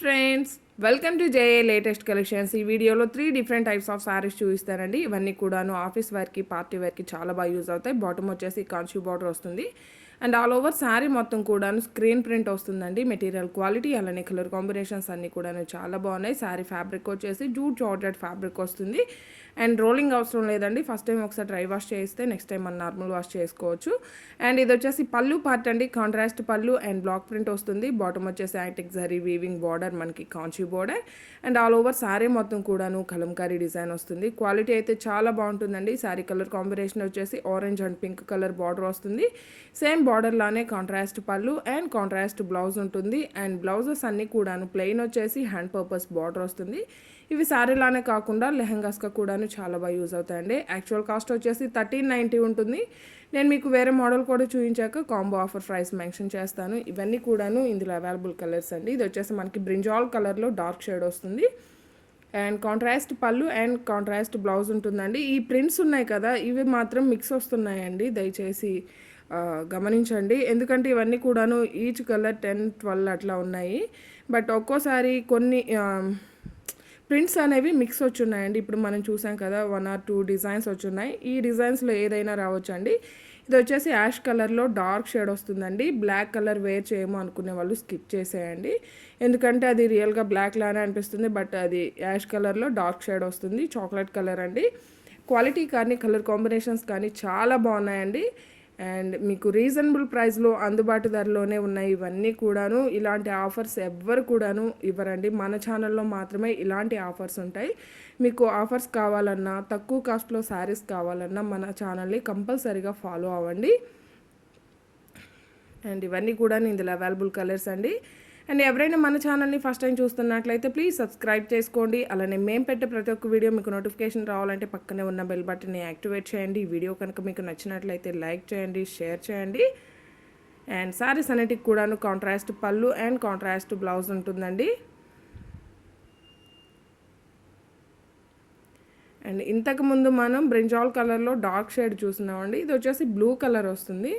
Friends welcome to JA latest collections. ఈ వీడియోలో three different types of sarees చూపిస్తానండి. ఇవన్నీ కూడాను ఆఫీస్ వేర్కి పార్టీ వేర్కి చాలా బాగా యూజ్ అవుతాయి. బాటమ్ వచ్చేసి కాన్షూ బార్డర్ వస్తుంది. అండ్ ఆల్ ఓవర్ శారీ మొత్తం కూడాను స్క్రీన్ ప్రింట్ వస్తుందండి. మెటీరియల్ క్వాలిటీ అలానే కలర్ కాంబినేషన్స్ అన్నీ కూడాను చాలా బాగున్నాయి. శారీ ఫ్యాబ్రిక్ వచ్చేసి జూట్ జార్జెట్ ఫ్యాబ్రిక్ వస్తుంది. అండ్ రోలింగ్ అవసరం లేదండి. ఫస్ట్ టైం ఒకసారి డ్రై వాష్ చేస్తే నెక్స్ట్ టైం మనం నార్మల్ వాష్ చేసుకోవచ్చు. అండ్ ఇది వచ్చేసి పళ్ళు పార్ట్ అండి. Contrast pallu and black print వస్తుంది. బాటమ్ వచ్చేసి యాంటిక్ జరీ వీవింగ్ బార్డర్ మనకి Kanchi border. And all over sari మొత్తం కూడాను కలంకారీ డిజైన్ వస్తుంది. క్వాలిటీ అయితే చాలా బాగుంటుందండి. శారీ కలర్ కాంబినేషన్ వచ్చేసి orange and pink colour border వస్తుంది. Same బార్డర్లానే contrast pallu and contrast blouse ఉంటుంది. అండ్ బ్లౌజెస్ అన్నీ కూడాను ప్లెయిన్ వచ్చేసి హ్యాండ్ పర్పస్ బార్డర్ వస్తుంది. ఇవి శారీలానే కాకుండా లెహంగాస్గా కూడాను చాలా బాగా యూజ్ అవుతాయండి. యాక్చువల్ కాస్ట్ వచ్చేసి థర్టీన్ నైంటీ ఉంటుంది. నేను మీకు వేరే మోడల్ కూడా చూపించాక కాంబో ఆఫర్ ప్రైస్ మెన్షన్ చేస్తాను. ఇవన్నీ కూడాను ఇందులో అవైలబుల్ కలర్స్ అండి. ఇది వచ్చేసి మనకి బ్రింజాల్ కలర్లో డార్క్ షేడ్ వస్తుంది. And contrast pallu and contrast blouse ఉంటుందండి. ఈ ప్రింట్స్ ఉన్నాయి కదా ఇవి మాత్రం మిక్స్ వస్తున్నాయండి. దయచేసి గమనించండి. ఎందుకంటే ఇవన్నీ కూడాను ఈచ్ కలర్ టెన్ ట్వెల్వ్ అట్లా ఉన్నాయి. బట్ ఒక్కోసారి కొన్ని ప్రింట్స్ అనేవి మిక్స్ వచ్చున్నాయండి. ఇప్పుడు మనం చూసాం కదా వన్ ఆర్ టూ డిజైన్స్ వచ్చున్నాయి. ఈ డిజైన్స్లో ఏదైనా రావచ్చండి. ఇది వచ్చేసి యాష్ కలర్లో డార్క్ షేడ్ వస్తుందండి. బ్లాక్ కలర్ వేర్ చేయము అనుకునే వాళ్ళు స్కిప్ చేసేయండి. ఎందుకంటే అది రియల్గా బ్లాక్ లానే అనిపిస్తుంది బట్ అది యాష్ కలర్లో డార్క్ షేడ్ వస్తుంది. చాక్లెట్ కలర్ అండి. క్వాలిటీ కానీ కలర్ కాంబినేషన్స్ కానీ చాలా బాగున్నాయండి. అండ్ మీకు రీజనబుల్ ప్రైస్లో అందుబాటు ధరలోనే ఉన్నాయి ఇవన్నీ కూడాను. ఇలాంటి ఆఫర్స్ ఎవ్వరు కూడాను ఇవ్వరండి. మన ఛానల్లో మాత్రమే ఇలాంటి ఆఫర్స్ ఉంటాయి. మీకు ఆఫర్స్ కావాలన్నా తక్కువ కాస్ట్లో శారీస్ కావాలన్నా మన ఛానల్ని కంపల్సరీగా ఫాలో అవ్వండి. అండ్ ఇవన్నీ కూడా ఇందులో అవైలబుల్ కలర్స్ అండి. అండ్ ఎవరైనా మన ఛానల్ని ఫస్ట్ టైం చూస్తున్నట్లయితే ప్లీజ్ సబ్స్క్రైబ్ చేసుకోండి. అలానే మేము పెట్టే ప్రతి ఒక్క వీడియో మీకు నోటిఫికేషన్ రావాలంటే పక్కనే ఉన్న బెల్ బటన్ని యాక్టివేట్ చేయండి. ఈ వీడియో కనుక మీకు నచ్చినట్లయితే లైక్ చేయండి షేర్ చేయండి. అండ్ సారీస్ అన్నిటికి కూడాను contrast pallu and contrast blouse ఉంటుందండి. అండ్ ఇంతకుముందు మనం బ్రింజాల్ కలర్లో డార్క్ షేడ్ చూస్తున్నామండి. ఇది వచ్చేసి బ్లూ కలర్ వస్తుంది.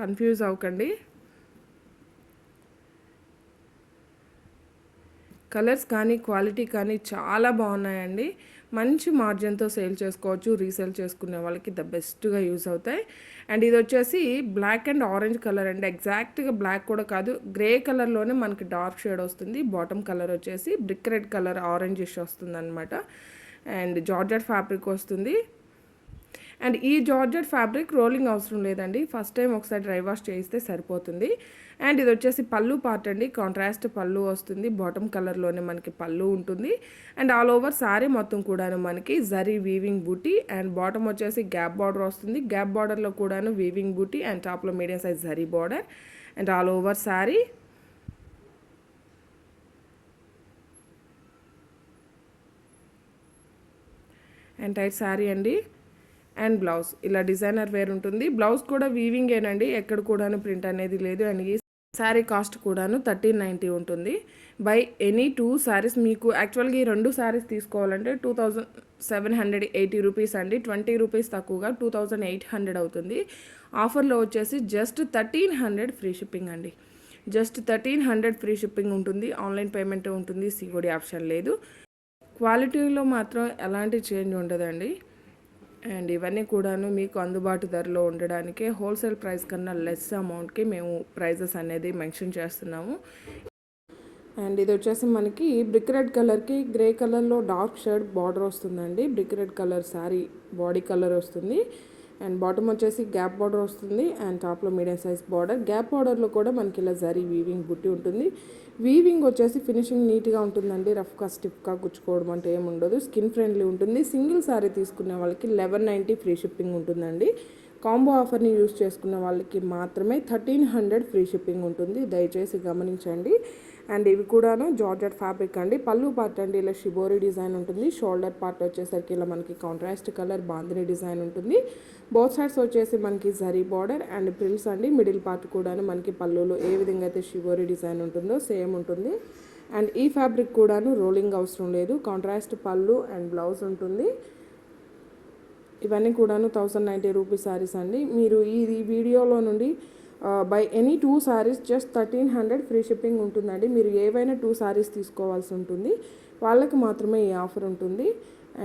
కన్ఫ్యూజ్ అవ్వకండి. కలర్స్ కానీ క్వాలిటీ కానీ చాలా బాగున్నాయండి. మంచి మార్జిన్తో సేల్ చేసుకోవచ్చు రీసేల్ చేసుకునే వాళ్ళకి ద బెస్ట్గా యూస్ అవుతాయి. అండ్ ఇది వచ్చేసి బ్లాక్ అండ్ ఆరెంజ్ కలర్ అండి. ఎగ్జాక్ట్గా బ్లాక్ కూడా కాదు గ్రే కలర్లోనే మనకి డార్క్ షేడ్ వస్తుంది. బాటమ్ కలర్ వచ్చేసి బ్రిక్ రెడ్ కలర్ ఆరెంజ్ ఇష్ వస్తుంది అనమాట అండ్ జార్జెట్ ఫ్యాబ్రిక్ వస్తుంది. అండ్ ఈ జార్జెట్ ఫ్యాబ్రిక్ రోలింగ్ అవసరం లేదండి. ఫస్ట్ టైం ఒకసారి డ్రై వాష్ చేయిస్తే సరిపోతుంది. అండ్ ఇది వచ్చేసి పళ్ళు పార్ట్ అండి. కాంట్రాస్ట్ పళ్ళు వస్తుంది. బాటమ్ కలర్లోనే మనకి పళ్ళు ఉంటుంది. అండ్ ఆల్ ఓవర్ సారీ మొత్తం కూడాను మనకి zari weaving buti and bottom వచ్చేసి గ్యాప్ బార్డర్ వస్తుంది. గ్యాప్ బార్డర్లో కూడాను వీవింగ్ బూటీ అండ్ టాప్లో medium size zari border and all over sari. And tight sari అండి. And blouse. ఇలా డిజైనర్ వేర్ ఉంటుంది. బ్లౌజ్ కూడా వీవింగేనండి ఎక్కడ కూడాను ప్రింట్ అనేది లేదు. అండ్ ఈ శారీ కాస్ట్ కూడాను థర్టీన్ నైంటీ ఉంటుంది. బై ఎనీ టూ శారీస్ మీకు యాక్చువల్గా ఈ రెండు శారీస్ తీసుకోవాలంటే two thousand seven hundred eighty rupees అండి. ట్వంటీ రూపీస్ తక్కువగా టూ థౌజండ్ ఎయిట్ హండ్రెడ్ అవుతుంది. ఆఫర్లో వచ్చేసి just thirteen hundred free shipping అండి. Just thirteen hundred free shipping ఉంటుంది. ఆన్లైన్ పేమెంట్ ఉంటుంది. సిఓడి ఆప్షన్ లేదు. క్వాలిటీలో మాత్రం ఎలాంటి చేంజ్ ఉండదండి. అండ్ ఇవన్నీ కూడాను మీకు అందుబాటు ధరలో ఉండడానికే హోల్సేల్ ప్రైస్ కన్నా లెస్ అమౌంట్కి మేము ప్రైజెస్ అనేది మెన్షన్ చేస్తున్నాము. అండ్ ఇది వచ్చేసి మనకి బ్రిక్ రెడ్ కలర్కి గ్రే కలర్లో డార్క్ షేడ్ బార్డర్ వస్తుందండి. Brick red colour sari body colour వస్తుంది. అండ్ బాటమ్ వచ్చేసి గ్యాప్ బార్డర్ వస్తుంది అండ్ టాప్లో మీడియం సైజ్ బార్డర్. గ్యాప్ బార్డర్లో కూడా మనకి ఇలా జరీ వీవింగ్ బుట్టి ఉంటుంది. వీవింగ్ వచ్చేసి ఫినిషింగ్ నీట్గా ఉంటుందండి. రఫ్గా స్టిఫ్గా గుచ్చుకోవడం అంటే ఏమి ఉండదు స్కిన్ ఫ్రెండ్లీ ఉంటుంది. సింగిల్ సారీ తీసుకునే వాళ్ళకి లెవెన్ నైంటీ ఫ్రీ షిప్పింగ్ ఉంటుందండి. కాంబో ఆఫర్ని యూస్ చేసుకున్న వాళ్ళకి మాత్రమే థర్టీన్ హండ్రెడ్ ఫ్రీ షిప్పింగ్ ఉంటుంది. దయచేసి గమనించండి. అండ్ ఇవి కూడాను జార్జెట్ ఫ్యాబ్రిక్ అండి. పళ్ళు పార్ట్ అండి. ఇలా షిబోరి డిజైన్ ఉంటుంది. షోల్డర్ పార్ట్ వచ్చేసరికి ఇలా మనకి కాంట్రాస్ట్ కలర్ బాందిని డిజైన్ ఉంటుంది. బోత్ సైడ్స్ వచ్చేసి మనకి జరీ బార్డర్ అండ్ ప్రిల్స్ అండి. మిడిల్ పార్ట్ కూడాను మనకి పళ్ళులో ఏ విధంగా అయితే షిబోరి డిజైన్ ఉంటుందో సేమ్ ఉంటుంది. అండ్ ఈ ఫ్యాబ్రిక్ కూడాను రోలింగ్ అవసరం లేదు. కాంట్రాస్ట్ పళ్ళు అండ్ బ్లౌజ్ ఉంటుంది. ఇవన్నీ కూడాను థౌసండ్ నైంటీ రూపీస్ శారీస్ అండి. మీరు ఈ వీడియోలో నుండి buy any two saris just thirteen hundred free shipping ఉంటుందండి. మీరు ఏవైనా టూ శారీస్ తీసుకోవాల్సి ఉంటుంది. వాళ్ళకి మాత్రమే ఈ ఆఫర్ ఉంటుంది.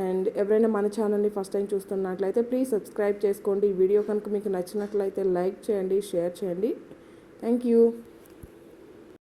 అండ్ ఎవరైనా మన ఛానల్ని ఫస్ట్ టైం చూస్తున్నట్లయితే ప్లీజ్ సబ్స్క్రైబ్ చేసుకోండి. ఈ వీడియో కనుక మీకు నచ్చినట్లయితే లైక్ చేయండి షేర్ చేయండి. Thank you.